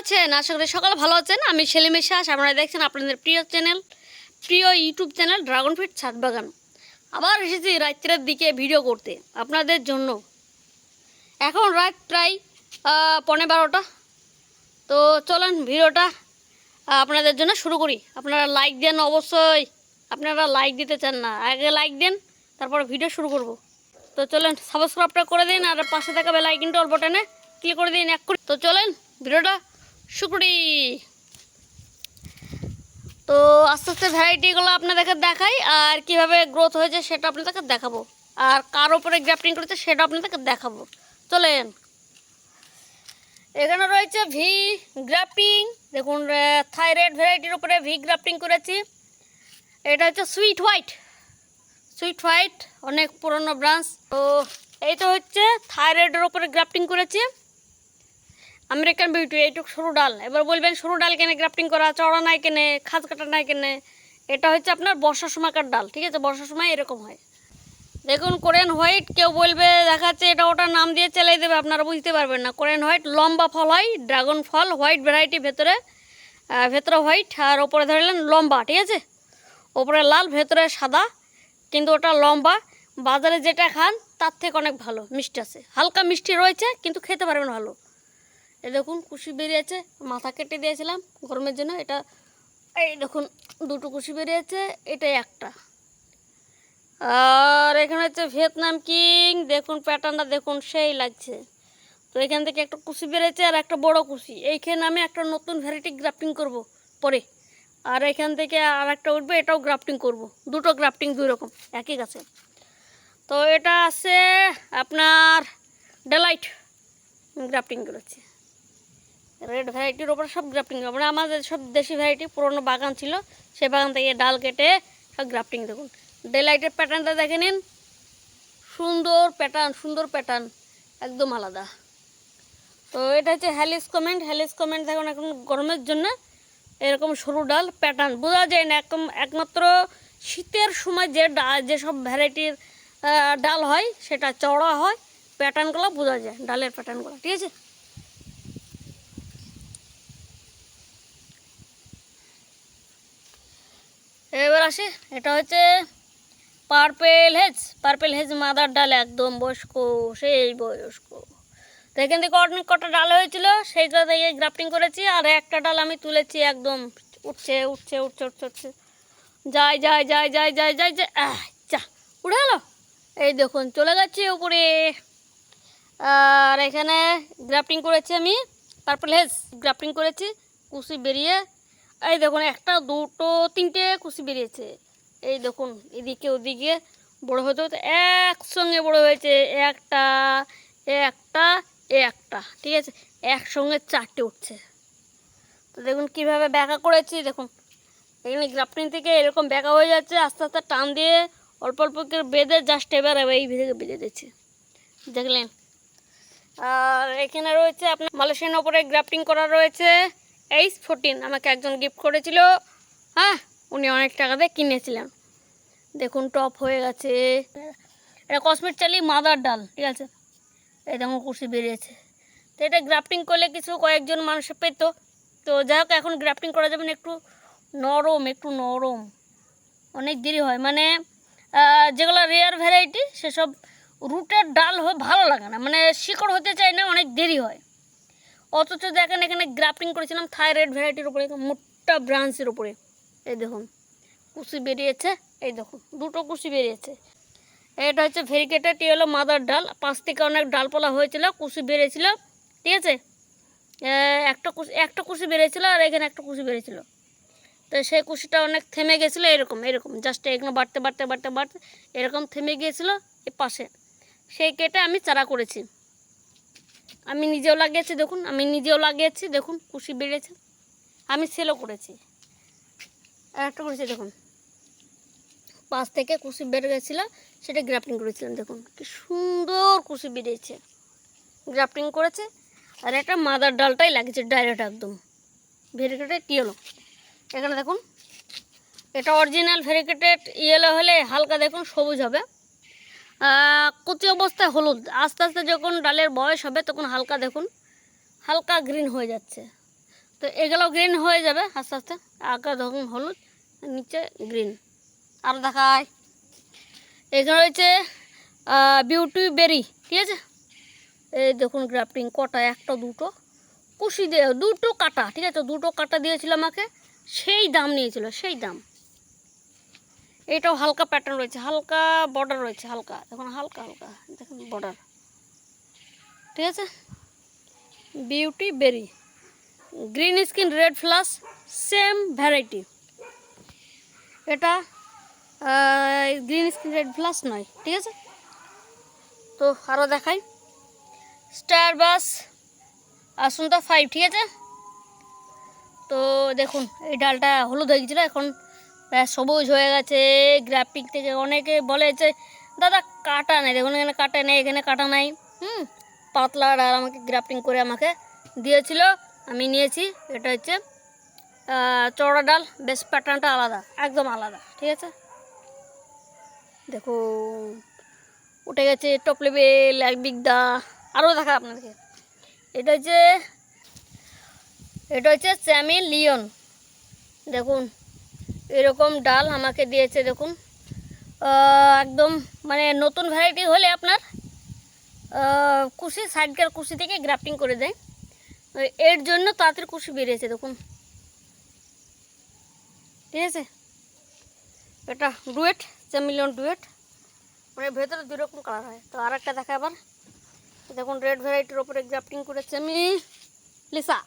আছেন? আশা করি সকালে ভালো আছেন। আমি সেলিমে শাস আপনারা দেখছেন আপনাদের প্রিয় চ্যানেল প্রিয় ইউটিউব চ্যানেল ড্রাগন ফিট ছাদ বাগান। আবার এসেছি রাত্রের দিকে ভিডিও করতে আপনাদের জন্য। এখন রাত প্রায় আহ, পৌনে বারোটা। তো চলেন ভিডিওটা আপনাদের জন্য শুরু করি। আপনারা লাইক দেন অবশ্যই। আপনারা লাইক দিতে চান না। আগে লাইক দেন তারপর ভিডিও শুরু করব। তো চলেন সাবস্ক্রাইবটা করে দিন আর পাশে থাকা বেল আইকনটা অল্প টেনে ক্লিক করে দিন এক করে। তো চলেন ভিডিওটা করি তো আস্তে আস্তে ভ্যারাইটিগুলো আপনাদেরকে দেখাই আর কীভাবে গ্রোথ হয়েছে সেটা আপনাদেরকে দেখাবো। আর কার ওপরে গ্রাফটিং করেছে সেটা আপনাদেরকে দেখাবো। চলেন। এখানে রয়েছে ভি গ্রাফটিং দেখুন থাইরয়েড ভ্যারাইটির উপরে ভি গ্রাফটিং করেছি। এটা হচ্ছে সুইট হোয়াইট সুইট হোয়াইট অনেক পুরনো ব্রাঞ্চ তো এই তো হচ্ছে থাইরয়েডের উপরে গ্রাফটিং করেছি। আমেরিকান বিউটি, এইটুক সরু ডাল। এবার বলবেন সরু ডাল কেনে, গ্রাফটিং করা চড়া নাই কেনে খাজ কাটা নাই কেনে, এটা হচ্ছে আপনার বর্ষার সময়কার ডাল, ঠিক আছে? বর্ষার সময় এরকম হয়। দেখুন কোরিয়ান হোয়াইট, কেউ বলবে, দেখাচ্ছে এটা ওটা নাম দিয়ে চালাই দেবে, আপনারা বুঝতে পারবেন না। কোরিয়ান হোয়াইট, লম্বা ফল হয়, ড্রাগন ফল, হোয়াইট ভ্যারাইটি ভেতরে ভেতরে হোয়াইট, আর ওপরে ধরলেন লম্বা, ঠিক আছে? ওপরে লাল, ভেতরে সাদা, কিন্তু ওটা লম্বা। বাজারে যেটা খান, তার থেকে অনেক ভালো, মিষ্টি আছে। হালকা মিষ্টি রয়েছে, কিন্তু খেতে পারবেন ভালো। দেখুন, কুশি বেরিয়েছে, মাথা কেটে দিয়েছিলাম গরমের জন্য, এটা, এই দেখুন, দুটো কুশি বেরিয়েছে, এটাই একটা। আর এখানে হচ্ছে ভিয়েতনাম কিং, দেখুন প্যাটার্নটা দেখুন, সেই লাগছে। তো এখান থেকে একটা কুশি বেরিয়েছে আর একটা বড় কুশি। এইখানে আমি একটা নতুন ভ্যারাইটি গ্রাফটিং করব পরে। আর এখান থেকে আর একটা উঠবে, এটাও গ্রাফটিং করব। দুটো গ্রাফটিং দুই রকম, একই গাছে। তো এটা আছে আপনার ডেলাইট গ্রাফটিং করেছি। রেড ভ্যারাইটির ওপরে সব গ্রাফটিং মানে আমাদের সব দেশি ভ্যারাইটি পুরনো বাগান ছিল, সেই বাগান থেকে ডাল কেটে সব গ্রাফটিং দেখুন। ডেলাইটের প্যাটার্নটা দেখে নিন। সুন্দর প্যাটার্ন সুন্দর প্যাটার্ন একদম আলাদা। তো এটা হচ্ছে হ্যালিস কমেন্ট হ্যালিস কমেন্ট দেখুন এখন গরমের জন্য এরকম সরু ডাল প্যাটার্ন বোঝা যায় না একদম একমাত্র শীতের সময় যে ডাল যেসব ভ্যারাইটির ডাল হয়, সেটা চওড়া হয় প্যাটার্নগুলো বোঝা যায়, ডালের প্যাটার্নগুলো ঠিক আছে? এবার আসি, এটা হচ্ছে purple hedge purple hedge mother ডাল, একদম বয়স্ক, সেই বয়স্ক। তো এখান থেকে অনেক কটা ডাল হয়েছিল, সেইটা থেকে গ্রাফটিং করেছি, আর একটা ডাল আমি তুলেছি, একদম উঠছে উঠছে উঠছে উঠছে উঠছে। যাই যাই যাই যাই যাই যাই যাই যা, উঠে গেলো। এই দেখুন, চলে যাচ্ছে উপরে। আর এখানে গ্রাফটিং করেছি আমি পার্পল হেজ গ্রাফটিং করেছি কুচি বেরিয়ে এই দেখুন, একটা, দুটো, তিনটে কুচি বেরিয়েছে। এই দেখুন, এদিকে, ওদিকে বড় হতে হতে একসঙ্গে বড় হয়েছে, একটা একটা একটা, ঠিক আছে? একসঙ্গে চারটে উঠছে। তো দেখুন, কীভাবে ব্যাকা করেছি, দেখুন। এখানে গ্রাফটিং থেকে এরকম ব্যাকা হয়ে যাচ্ছে, আস্তে আস্তে টান দিয়ে অল্প অল্প করে বেঁধে জাস্ট এবার এই থেকে বেঁধে দিচ্ছে। দেখলেন? আর এখানে রয়েছে আপনার মালয়েশিয়ান ওপরে গ্রাফটিং করা রয়েছে। এইচ ফোরটিন আমাকে একজন গিফট করেছিল। হ্যাঁ উনি অনেক টাকা দিয়ে কিনেছিলেন। দেখুন টপ হয়ে গেছে। এটা কসমেট চালি মাদার ডাল, ঠিক আছে? এই দেখুন, কুর্সি বেরিয়েছে। তো এটা গ্রাফটিং করলে কিছু কয়েকজন মানুষ পেতো। তো যাই হোক, এখন গ্রাফটিং করা যাবে না, একটু নরম একটু নরম। অনেক দেরি হয়। মানে যেগুলো রেয়ার ভ্যারাইটি সেসব রুটের ডাল হয়ে ভালো লাগে না। মানে শিকড় হতে চায় না, অনেক দেরি হয়। অথচ দেখেন এখানে গ্রাফটিং করেছিলাম থাইরয়েড ভ্যারাইটির উপরে, মোটা ব্রাঞ্চের উপরে। এই দেখুন কুচি বেরিয়েছে, এই দেখুন, দুটো কুচি বেরিয়েছে। এটা হচ্ছে ভেরিকেটেড টি হলো মাদার ডাল। পাঁচ থেকে অনেক ডালপালা হয়েছিল কুচি বেরিয়েছিল, ঠিক আছে? একটা কুচি একটা কুচি বেরিয়েছিল আর এখানে একটা কুচি বেরিয়েছিল। তো সেই কুচিটা অনেক থেমে গেছিল, এরকম এরকম জাস্ট এগুলো বাড়তে বাড়তে বাড়তে বাড়তে, এরকম থেমে গিয়েছিল এই পাশে। সেই কেটে আমি চারা করেছি। আমি নিজেও লাগিয়েছি, দেখুন, আমি নিজেও লাগিয়েছি, দেখুন, কুশি বেড়েছে। আমি সেলও করেছি। আর একটা করেছি, দেখুন। পাশ থেকে কুশি বেড়ে গেছিল সেটা গ্রাফটিং করেছিলাম, দেখুন। কি সুন্দর কুশি বেরিয়েছে গ্রাফটিং করেছে, আর একটা মাদার ডালটাই লাগিয়েছে ডাইরেক্ট একদম। ভেরিকেটেড ইয়েলো এখানে দেখুন, এটা অরিজিনাল ভেরিকেটেড ইয়েলো হলে হালকা দেখুন, সবুজ হবে। কচি অবস্থায় হলুদ। আস্তে আস্তে যখন ডালের বয়স হবে, তখন হালকা দেখুন, হালকা গ্রিন হয়ে যাচ্ছে। তো এগুলো গ্রিন হয়ে যাবে, আস্তে আস্তে, আগে ধরুন হলুদ, নিচে গ্রিন আর দেখায় এখানে রয়েছে বিউটি বেরি ঠিক আছে? এই দেখুন গ্রাফটিং কটা, একটা, দুটো, কুশি দিয়ে, দুটো কাটা, ঠিক আছে? দুটো কাটা দিয়েছিল আমাকে, সেই দাম নিয়েছিল, সেই দাম। এটাও হালকা প্যাটার্ন রয়েছে, হালকা বর্ডার রয়েছে, হালকা। দেখুন, হালকা হালকা, দেখুন বর্ডার ঠিক আছে? Beauty berry green skin red flush same variety এটা গ্রিন স্কিন রেড ফ্লাস নয়, ঠিক আছে? তো আরও দেখাই। স্টার বাস আসুনটা ফাইভ ঠিক আছে? তো দেখুন, এই ডালটা হলুদ হয়ে গেছিল, এখন সবুজ হয়ে গেছে গ্রাফিক থেকে অনেকে বলেছে দাদা, কাটা নেই, দেখুন এখানে কাটা নেই, এখানে কাটা নাই। হুম, পাতলা ডাল আমাকে গ্রাফটিং করে আমাকে দিয়েছিল, আমি নিয়েছি, এটা হচ্ছে চওড়া ডাল, বেশ প্যাটার্নটা আলাদা, একদম আলাদা, ঠিক আছে? দেখুন, উঠে গেছে টপ লেভেল এক বিগদা আরও দেখা আপনাদেরকে। এটা হচ্ছে এটা হচ্ছে স্যামি লিওন, দেখুন এরকম ডাল আমাকে দিয়েছে, দেখুন। একদম মানে নতুন ভ্যারাইটি হলে আপনার কুশি, সাইডকার কুশি থেকে গ্রাফটিং করে দেয়। এর জন্য তাড়াতাড়ি কুশি বেরিয়েছে, দেখুন। ঠিক আছে? এটা ডুয়েট, চ্যামিলিয়ন ডুয়েট। মানে ভেতরে দুই রকম কালার হয়। তো আর একটা দেখা আবার। দেখুন রেড ভ্যারাইটির ওপরে গ্রাফটিং করেছে আমি লিসা।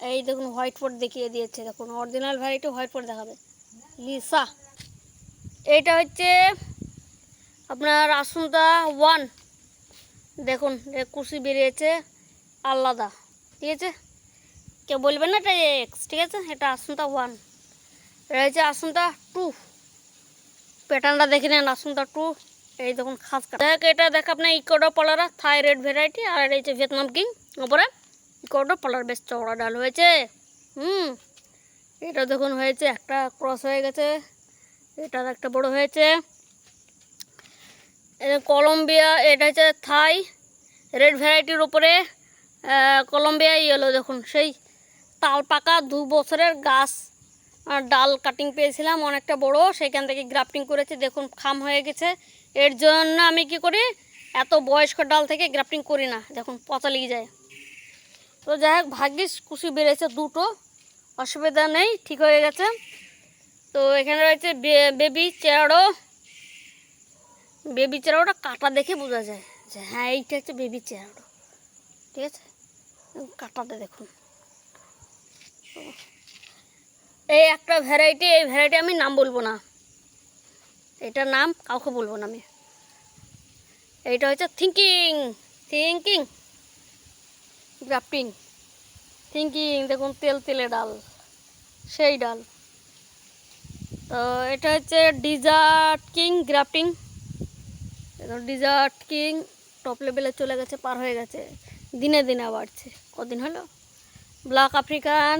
এই দেখুন হোয়াইট পোর্ট দেখিয়ে দিয়েছে, দেখুন অরিজিনাল ভ্যারাইটি হোয়াইট পোর্ট দেখাবে। লিসা, এইটা হচ্ছে আপনার আসুনদা ওয়ান। দেখুন কুশি বেরিয়েছে আলাদা, ঠিক আছে? কেউ বলবেন না এটা এক্স ঠিক আছে? এটা আসুনতা ওয়ান। এটা হচ্ছে আসুনতা টু। প্যাটার্নটা দেখে নেন আসুনতা টু। এই দেখুন, খাস দেখ, এটা দেখ আপনার ইকোডো পলারা, থাইরয়েড ভ্যারাইটি, আর এটা হচ্ছে ভিয়েতনাম কিং, ওপরে। ইকোডো পলার বেশ চওড়া ডাল হয়েছে। হুম এটা দেখুন হয়েছে একটা ক্রস হয়ে গেছে এটা একটা বড় হয়েছে। কলম্বিয়া এটা হচ্ছে থাই রেড ভ্যারাইটির আহ, কলম্বিয়া ইয়েলো দেখুন সেই তাল পাকা দু বছরের গাছ ডাল কাটিং পেয়েছিলাম অনেকটা বড় সেখান থেকে গ্রাফটিং করেছি দেখুন খাম হয়ে গেছে। এর জন্য আমি কি করি এত বয়স্ক ডাল থেকে গ্রাফটিং করি না দেখুন পচা লেগে যায়। তো যাই হোক, ভাগ্যিস কুশি বেড়েছে দুটো। অসুবিধা নেই, ঠিক হয়ে গেছে। তো এখানে রয়েছে বেবি চেয়ারও। বেবি চেয়ারটা কাটা দেখে বোঝা যায় যে হ্যাঁ এইটা হচ্ছে বেবি চেয়ারও ঠিক আছে? কাটাতে দেখুন। এই একটা ভ্যারাইটি এই ভ্যারাইটি আমি নাম বলব না। এটার নাম কাউকে বলব না আমি। এইটা হচ্ছে থিঙ্কিং থিঙ্কিং গ্রাফটিং থিঙ্কিং দেখুন, তেল, তেলে ডাল, সেই ডাল। তো এটা হচ্ছে desert king grafting desert king top লেভেলে চলে গেছে, পার হয়ে গেছে। দিনে দিনে বাড়ছে। কদিন হলো? ব্ল্যাক আফ্রিকান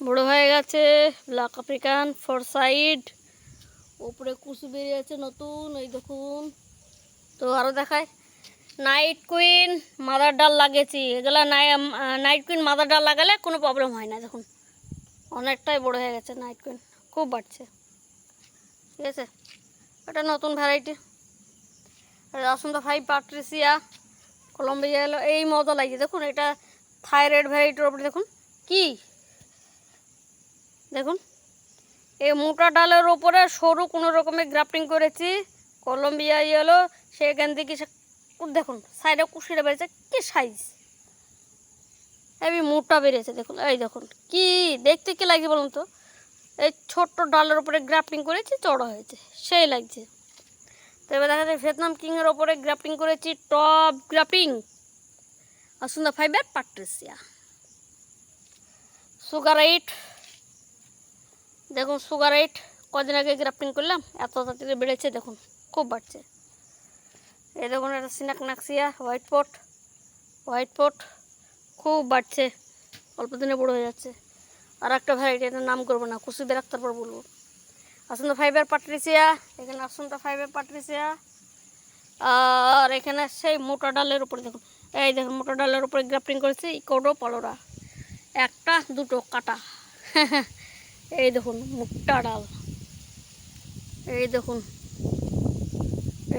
বড় হয়ে গেছে। ব্ল্যাক আফ্রিকান ফোর সাইড ওপরে কুচি বেরিয়েছে নতুন, ওই দেখুন। তো আরও দেখায়। নাইট কুইন মাদার ডাল লাগিয়েছি। এগুলো নাইট কুইন মাদার ডাল লাগালে কোনো প্রবলেম হয় না দেখুন। অনেকটাই বড় হয়ে গেছে নাইট কুইন খুব বাড়ছে। ঠিক আছে? এটা নতুন ভ্যারাইটি রাসুন্দা ফাইভ পাট্রিসিয়া কলম্বিয়া এলো। এই মজা লাগছে দেখুন, এটা থাইরয়েড ভ্যারাইটির ওপরে দেখুন। কি? দেখুন। এই মোটা ডালের ওপরে সরু কোনো রকমের গ্রাফটিং করেছি। কলম্বিয়া ইয়েলো সেখান থেকে সে দেখুন, সাইডে কুশিটা বেড়েছে, কি সাইজ এই মোটা বেরিয়েছে দেখুন, এই দেখুন, কি, দেখতে কি লাগছে বলুন তো? এই ছোট্ট ডালের উপরে গ্রাফটিং করেছি, চড়া হয়েছে, সেই লাগছে। তো এবার দেখা যায় ভিয়েতনাম কিংয়ের ওপরে গ্রাফটিং করেছি টপ গ্রাফটিং আর সুন্দর ফাইবার পাট্রিসিয়া সুগার এইট দেখুন সুগার এইট কদিন আগে গ্রাফটিং করলাম, এত তাড়াতাড়ি বেড়েছে, দেখুন, খুব বাড়ছে। দেখুন, একটা সিনাক নাকসিয়া হোয়াইট পট হোয়াইট পট খুব বাড়ছে, অল্প দিনে বড় হয়ে যাচ্ছে। আর একটা ভ্যারাইটি এটার নাম করব না কুসিদে রাখতার পর বলব। আসুন ফাইবার পাট্রিসিয়া এখানে আসুন ফাইবার পাট্রিসিয়া আর এখানে সেই মোটা ডালের উপরে দেখুন, এই দেখুন, মোটা ডালের উপরে গ্রাফটিং করেছি, ইকোডো পলোরা। একটা, দুটো, কাটা। এই দেখুন, মোটা ডাল। এই দেখুন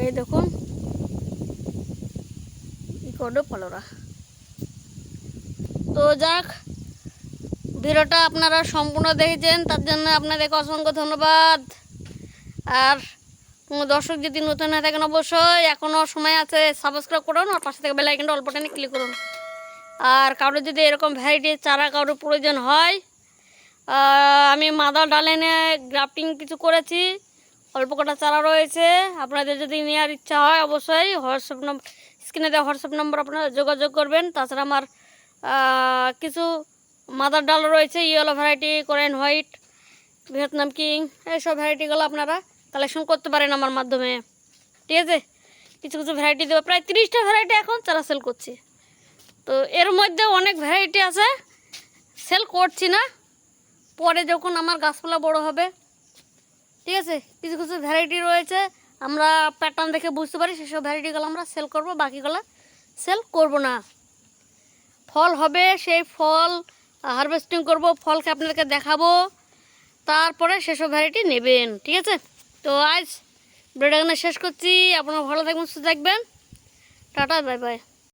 এই দেখুন ইকোডো পালোরা তো যাক, ভিডিওটা আপনারা সম্পূর্ণ দেখেছেন, তার জন্য আপনাদেরকে অসংখ্য ধন্যবাদ। আর দর্শক যদি নতুন হয়ে থাকেন অবশ্যই, এখনও সময় আছে সাবস্ক্রাইব করুন আর পাশে থেকে বেলাইকনটা অল্প টেনে ক্লিক করুন। আর কারোর যদি এরকম ভ্যারাইটির চারা কারোর প্রয়োজন হয় আমি মাদার ডালেনে গ্রাফটিং কিছু করেছি, অল্প কটা চারা রয়েছে, আপনাদের যদি নেওয়ার ইচ্ছা হয় অবশ্যই, হোয়াটসঅ্যাপ নম্বর স্ক্রিনে দেওয়া হোয়াটসঅ্যাপ নম্বর আপনারা যোগাযোগ করবেন। তাছাড়া আমার কিছু মাদার ডাল রয়েছে, yellow variety Korean white, Vietnam king, এইসব ভ্যারাইটিগুলো আপনারা কালেকশন করতে পারেন আমার মাধ্যমে। ঠিক আছে? কিছু কিছু ভ্যারাইটি দেবো। প্রায় তিরিশটা ভ্যারাইটি এখন তারা সেল করছি। তো এর মধ্যে অনেক ভ্যারাইটি আছে। সেল করছি না। পরে যখন আমার গাছপালা বড় হবে, ঠিক আছে? কিছু কিছু ভ্যারাইটি রয়েছে। আমরা প্যাটার্ন দেখে বুঝতে পারি, সেসব ভ্যারাইটিগুলো আমরা সেল করব, বাকিগুলো সেল করব না। ফল হবে সেই ফল হারভেস্টিং করব, ফলকে আপনাদেরকে দেখাবো, তারপরে সেসব ভ্যারাইটি নেবেন, ঠিক আছে? তো আজ ভিডিওটা শেষ করছি, আপনারা ভালো থাকবেন, সুস্থ থাকবেন। Tata bye bye